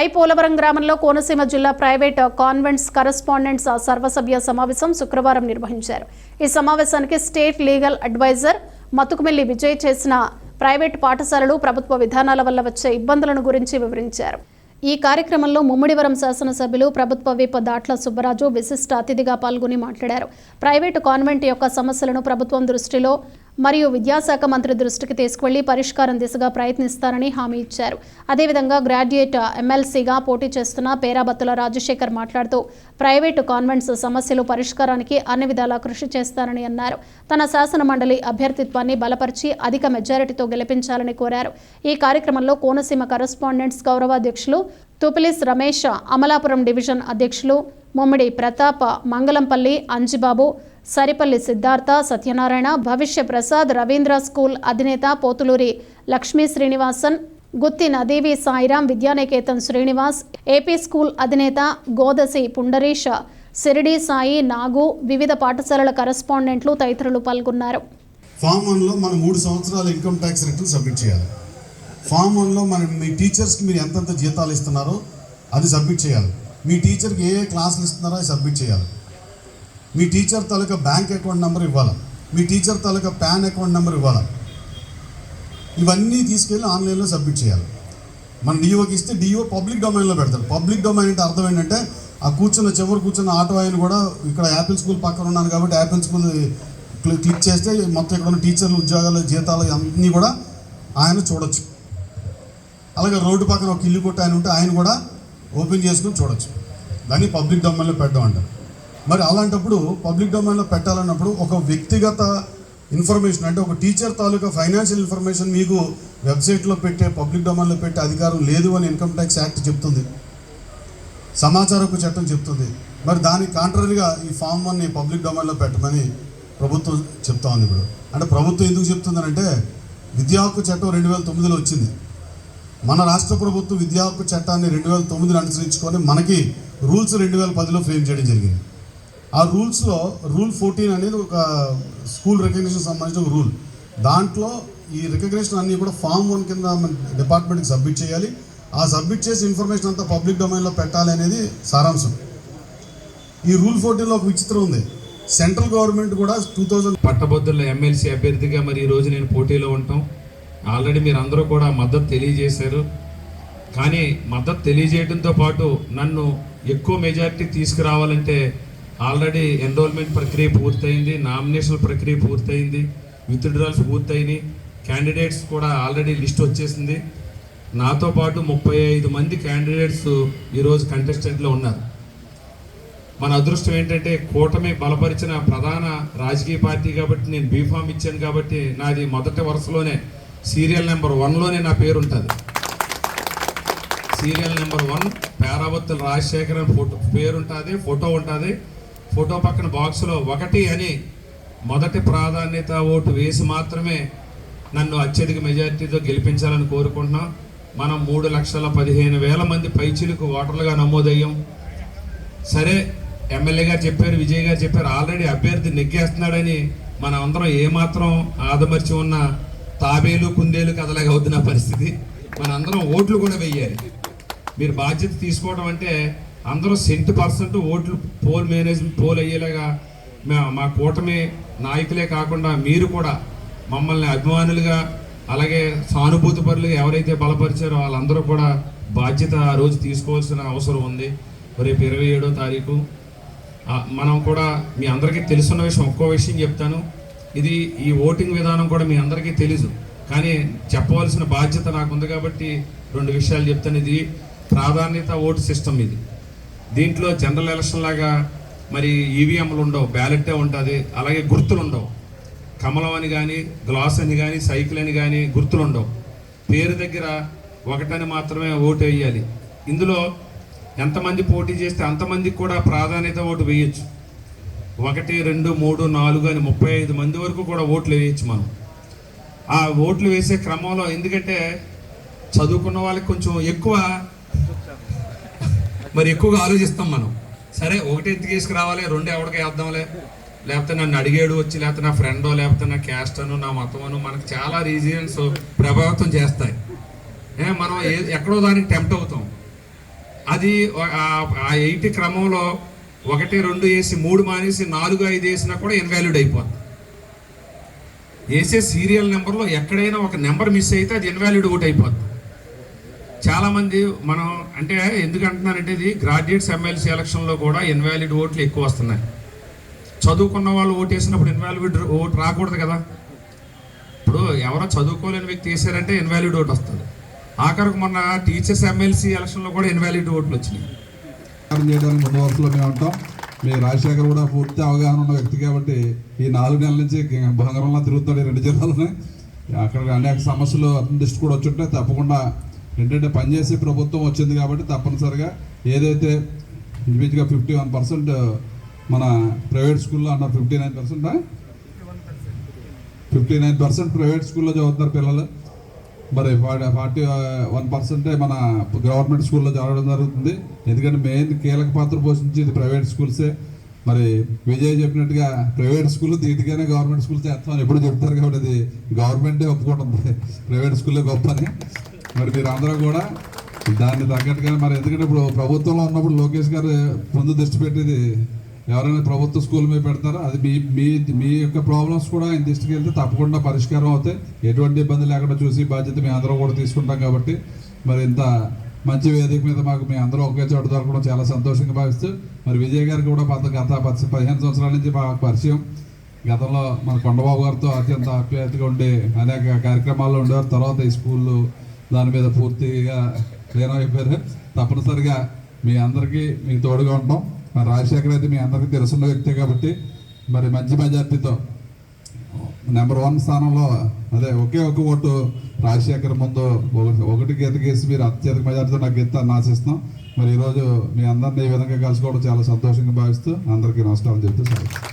I Polavaram గ్రామంలో కోనసీమ జిల్లా private convents correspondents సర్వసభ్య సమావేశం శుక్రవారం నిర్వహించారు. ఈ సమావేశానికి state legal advisor Matukumelli Vijay చేసిన ప్రైవేట్ పాఠశాలలు ప్రభుత్వ విధానాల వల్ల వచ్చే ఇబ్బందులను గురించి వివరించారు. ఈ కార్యక్రమంలో ముమ్మిడివరం శాసనసభ్యులు ప్రభుత్వ విప్ దాట్ల సుబ్బరాజు విశిష్ట అతిథిగా పాల్గొని మాట్లాడారు. ప్రైవేటు కాన్వెంట్ యొక్క సమస్యలను ప్రభుత్వం దృష్టిలో మరియు విద్యాశాఖ మంత్రి దృష్టికి తీసుకువెళ్ళి పరిష్కారం దిశగా ప్రయత్నిస్తారని హామీ ఇచ్చారు. అదేవిధంగా గ్రాడ్యుయేట్ ఎమ్మెల్సీగా పోటీ చేస్తున్న పేరాబత్తుల రాజశేఖర్ మాట్లాడుతూ ప్రైవేటు కాన్వెంట్స్ సమస్యలు పరిష్కారానికి అన్ని విధాలా కృషి చేస్తారని అన్నారు. తన శాసన మండలి అభ్యర్థిత్వాన్ని బలపరిచి అధిక మెజారిటీతో గెలిపించాలని కోరారు. ఈ కార్యక్రమంలో కోనసీమ కరస్పాండెంట్స్ గౌరవాధ్యక్షులు తుపిలిస్ రమేష్ అమలాపురం డివిజన్ అధ్యక్షులు ముమ్మిడి ప్రతాప్ మంగళంపల్లి అంజిబాబు సరిపల్లి సిద్ధార్థ సత్యనారాయణ భవిష్య ప్రసాద్ రవీంద్ర స్కూల్ అధినేత పోతులూరి లక్ష్మీ శ్రీనివాసన్ గుత్తి నదీవి సాయిరాం విద్యానికేతన్ శ్రీనివాస్ ఏపీ స్కూల్ అధినేత గోదసి పుండరీష సిరిడి సాయి నాగు వివిధ పాఠశాలల కరెస్పాండెంట్లు తదితరులు పాల్గొన్నారు. ఫామ్ వన్లో మనం మూడు సంవత్సరాల ఇన్కమ్ ట్యాక్స్ రిటర్న్ సబ్మిట్ చేయాలి. ఫామ్ వన్లో మనం మీ టీచర్స్కి మీరు ఎంతెంత జీతాలు ఇస్తున్నారో అది సబ్మిట్ చేయాలి. మీ టీచర్కి ఏ ఏ క్లాసులు ఇస్తున్నారో అది సబ్మిట్ చేయాలి. మీ టీచర్ తాలూకా బ్యాంక్ అకౌంట్ నెంబర్ ఇవ్వాలి? మీ టీచర్ తాలూకా ప్యాన్ అకౌంట్ నెంబర్ ఇవ్వాలి? ఇవన్నీ తీసుకెళ్ళి ఆన్లైన్లో సబ్మిట్ చేయాలి. మన డిఓకి ఇస్తే డిఓ పబ్లిక్ డొమైన్లో పెడతారు పబ్లిక్ డొమైన్ అంటే అర్థం ఏంటంటే ఆ కూర్చున్న చివరి కూర్చున్న ఆటో ఆయన కూడా ఇక్కడ యాపిల్ స్కూల్ పక్కన ఉన్నాను కాబట్టి యాపిల్ స్కూల్ క్లిక్ చేస్తే మొత్తం ఇక్కడ ఉన్న టీచర్లు ఉద్యోగాలు జీతాలు అన్నీ కూడా ఆయన చూడొచ్చు. అలాగే రోడ్డు పక్కన ఒక ఇల్లు కొట్టు ఆయన ఉంటే ఆయన కూడా ఓపెన్ చేసుకుని చూడొచ్చు. దాన్ని పబ్లిక్ డొమైన్లో పెట్టడం అంటారు. మరి అలాంటప్పుడు పబ్లిక్ డొమైన్లో పెట్టాలన్నప్పుడు ఒక వ్యక్తిగత ఇన్ఫర్మేషన్ అంటే ఒక టీచర్ తాలూకా ఫైనాన్షియల్ ఇన్ఫర్మేషన్ మీకు వెబ్సైట్లో పెట్టే పబ్లిక్ డొమైన్లో పెట్టే అధికారం లేదు అని ఇన్కమ్ ట్యాక్స్ యాక్ట్ చెప్తుంది. సమాచార హక్కు చట్టం చెప్తుంది. మరి దానికి కాంట్రరీగా ఈ ఫామ్ వన్ని పబ్లిక్ డొమైన్లో పెట్టమని ప్రభుత్వం చెప్తా ఉంది ఇప్పుడు. అంటే ప్రభుత్వం ఎందుకు చెప్తుందనంటే విద్యా హక్కు చట్టం రెండు వేల తొమ్మిదిలో వచ్చింది. మన రాష్ట్ర ప్రభుత్వం విద్యా హక్కు చట్టాన్ని రెండు వేల తొమ్మిదిని అనుసరించుకొని మనకి రూల్స్ రెండు వేల పదిలో ఫ్రేమ్ చేయడం జరిగింది. ఆ రూల్స్లో రూల్ ఫోర్టీన్ అనేది ఒక స్కూల్ రికగ్నేషన్ సంబంధించిన ఒక రూల్. దాంట్లో ఈ రికగ్నేషన్ అన్నీ కూడా ఫామ్ వన్ కింద మన డిపార్ట్మెంట్కి సబ్మిట్ చేయాలి. ఆ సబ్మిట్ చేసి ఇన్ఫర్మేషన్ అంతా పబ్లిక్ డొమైన్లో పెట్టాలి అనేది సారాంశం. ఈ రూల్ ఫోర్టీన్లో ఒక విచిత్రం ఉంది. సెంట్రల్ గవర్నమెంట్ కూడా టూ థౌజండ్ పట్టభద్రుల ఎమ్మెల్సీ అభ్యర్థిగా మరి ఈరోజు నేను పోటీలో ఉంటాం. ఆల్రెడీ మీరు అందరూ కూడా మద్దతు తెలియజేశారు. కానీ మద్దతు తెలియజేయడంతో పాటు నన్ను ఎక్కువ మెజారిటీ తీసుకురావాలంటే ఆల్రెడీ ఎన్రోల్మెంట్ ప్రక్రియ పూర్తయింది నామినేషన్ ప్రక్రియ పూర్తయింది విత్డ్రాల్స్ పూర్తయినాయి. క్యాండిడేట్స్ కూడా ఆల్రెడీ లిస్ట్ వచ్చేసింది. నాతో పాటు ముప్పై ఐదు మంది క్యాండిడేట్స్ ఈరోజు కంటెస్టెంట్లో ఉన్నారు. మన అదృష్టం ఏంటంటే కూటమి బలపరిచిన ప్రధాన రాజకీయ పార్టీ కాబట్టి నేను బీఫామ్ ఇచ్చాను కాబట్టి నాది మొదటి వరుసలోనే సీరియల్ నెంబర్ వన్లోనే నా పేరు ఉంటుంది. Serial number one Peravattula Rajasekhar photo పేరు ఉంటుంది ఫోటో ఉంటుంది. ఫోటో పక్కన బాక్స్లో ఒకటి అని మొదటి ప్రాధాన్యత ఓటు వేసి మాత్రమే నన్ను అత్యధిక మెజారిటీతో గెలిపించాలని కోరుకుంటున్నాం. మనం మూడు లక్షల పదిహేను వేల మంది పైచిలకు ఓటర్లుగా నమోదయ్యాం. సరే ఎమ్మెల్యే గారు చెప్పారు విజయ్ గారు చెప్పారు ఆల్రెడీ అభ్యర్థి నెగ్గేస్తున్నాడని మనం అందరం ఏమాత్రం ఆదమర్చి ఉన్న తాబేలు కుందేలు కథలాగా అవుతున్న పరిస్థితి. మనందరం ఓట్లు కూడా వెయ్యాలి. మీరు బాధ్యత తీసుకోవడం అంటే అందరూ సెంట్ పర్సెంట్ ఓట్లు పోల్ మేనేజ్మెంట్ పోల్ అయ్యేలాగా మా- మా కూటమి నాయకులే కాకుండా మీరు కూడా మమ్మల్ని అభిమానులుగా అలాగే సానుభూతి పరులుగా ఎవరైతే బలపరిచారో వాళ్ళందరూ కూడా బాధ్యత ఆ రోజు తీసుకోవాల్సిన అవసరం ఉంది. రేపు ఇరవై ఏడో తారీఖు. మనం కూడా మీ అందరికీ తెలుసున్న విషయం ఒక్కో విషయం చెప్తాను. ఇది ఈ ఓటింగ్ విధానం కూడా మీ అందరికీ తెలుసు కానీ చెప్పవలసిన బాధ్యత నాకు ఉంది కాబట్టి రెండు విషయాలు చెప్తాను. ఇది ప్రాధాన్యత ఓటు సిస్టమ్ ఇది. దీంట్లో జనరల్ ఎలక్షన్ లాగా మరి ఈవీఎంలు ఉండవు బ్యాలెట్టే ఉంటుంది. అలాగే గుర్తులు ఉండవు కమలం అని కానీ గ్లాస్ అని కానీ సైకిల్ అని కానీ గుర్తులు ఉండవు పేరు దగ్గర ఒకటని మాత్రమే ఓటు వేయాలి. ఇందులో ఎంతమంది పోటీ చేస్తే అంతమందికి కూడా ప్రాధాన్యత ఓటు వేయచ్చు. ఒకటి రెండు మూడు నాలుగు అని ముప్పై ఐదు మంది వరకు కూడా ఓట్లు వేయచ్చు మనం. ఆ ఓట్లు వేసే క్రమంలో ఎందుకంటే చదువుకున్న వాళ్ళకి కొంచెం ఎక్కువ మరి ఎక్కువగా ఆలోచిస్తాం మనం. సరే ఒకటి ఎందుకు తీసుకురావాలి? రెండు ఎవరికి వేద్దాంలే? లేకపోతే నన్ను అడిగాడు వచ్చి లేకపోతే నా ఫ్రెండో లేకపోతే నా క్యాస్ట్ అను నా మతం మనకు చాలా రీజియన్స్ ప్రభావితం చేస్తాయి. ఏ మనం ఏ ఎక్కడో దానికి టెంప్ట్ అవుతాం. అది ఆ- ఎయిట్ క్రమంలో ఒకటి రెండు వేసి మూడు మానేసి నాలుగు ఐదు వేసినా కూడా ఇన్వాల్యూడ్ అయిపోతుంది వేసే సీరియల్ నెంబర్లో ఎక్కడైనా ఒక నెంబర్ మిస్ అయితే అది ఇన్వాల్యూడ్ ఓట్ అయిపోతుంది చాలామంది మనం అంటే ఎందుకు అంటున్నారంటే ఇది గ్రాడ్యుయేట్స్ ఎమ్మెల్సీ ఎలక్షన్లో కూడా ఇన్వాలిడ్ ఓట్లు ఎక్కువ వస్తున్నాయి. చదువుకున్న వాళ్ళు ఓటు వేసినప్పుడు ఇన్వాలిడ్ ఓటు రాకూడదు కదా. ఇప్పుడు ఎవరో చదువుకోలేని వ్యక్తి వేసారంటే ఇన్వాలిడ్ ఓటు వస్తుంది. ఆఖరికి మొన్న టీచర్స్ ఎమ్మెల్సీ ఎలక్షన్లో కూడా ఇన్వాలిడ్ ఓట్లు వచ్చినాయి. చేయడానికి ముందు వరుసలో మేము ఉంటాం. మీ రాజశేఖర్ కూడా పూర్తి అవగాహన ఉన్న వ్యక్తి కాబట్టి ఈ నాలుగు నెలల నుంచి బంగారంలో తిరుగుతాడు రెండు జిల్లాలోనే. అక్కడ అనేక సమస్యలు అతని దృష్టి కూడా వచ్చుంటే తప్పకుండా ఏంటంటే పనిచేసే ప్రభుత్వం వచ్చింది కాబట్టి తప్పనిసరిగా ఏదైతే ఇంచుమించుగా ఫిఫ్టీ వన్ పర్సెంట్ మన ప్రైవేట్ స్కూల్లో అన్నారు fifty nine percent? Fifty nine percent private స్కూల్లో చదువుతున్నారు పిల్లలు. మరి ఫార్టీ వన్ పర్సెంటే మన గవర్నమెంట్ స్కూల్లో చదవడం జరుగుతుంది. ఎందుకంటే మెయిన్ కీలక పాత్ర పోషించేది ప్రైవేట్ స్కూల్సే. మరి విజయ్ చెప్పినట్టుగా ప్రైవేట్ స్కూల్ దీటిగానే గవర్నమెంట్ స్కూల్ చేస్తామని ఎప్పుడు చెప్తారు కాబట్టి అది గవర్నమెంటే ఒప్పుకుంటుంది ప్రైవేట్ స్కూల్లో గొప్ప అని మరి మీరు అందరూ కూడా దాన్ని తగ్గట్టుగా మరి ఎందుకంటే ఇప్పుడు ప్రభుత్వంలో ఉన్నప్పుడు లోకేష్ గారు ముందు దృష్టి పెట్టేది ఎవరైనా ప్రభుత్వ స్కూల్ మీద పెడతారో? అది మీ మీ మీ యొక్క ప్రాబ్లమ్స్ కూడా ఆయన దృష్టికి వెళ్తే తప్పకుండా పరిష్కారం అవుతాయి. ఎటువంటి ఇబ్బంది లేకుండా చూసి బాధ్యత మీ అందరూ కూడా తీసుకుంటాం కాబట్టి మరి ఇంత మంచి వేదిక మీద మాకు మీ అందరూ ఒకే చోట దొరకడం చాలా సంతోషంగా భావిస్తూ మరి విజయ్ గారికి కూడా పద గత పది పదిహేను సంవత్సరాల నుంచి మాకు పరిచయం. గతంలో మన కొండబాబు గారితో అత్యంత ఆప్యాయతగా ఉండే అనేక కార్యక్రమాల్లో ఉండేవారు. తర్వాత ఈ స్కూల్లో దాని మీద పూర్తిగా లీనమైపోయారు తప్పనిసరిగా మీ అందరికీ మీ తోడుగా ఉంటాం. మరి రాజశేఖర్ అయితే మీ అందరికీ తెలుసున్న వ్యక్తే కాబట్టి మరి మంచి మెజార్టీతో నెంబర్ వన్ స్థానంలో అదే ఒకే ఒక ఓటు రాజశేఖర్ ముందు ఒకటికి ఒకటి గీతకేసి మీరు అత్యధిక మెజార్టీతో నాకు గెత్తాన్ని ఆశిస్తున్నాం. మరి ఈరోజు మీ అందరినీ ఈ విధంగా కలుసుకోవడం చాలా సంతోషంగా భావిస్తూ అందరికీ నమస్కారం చెప్తూ సార్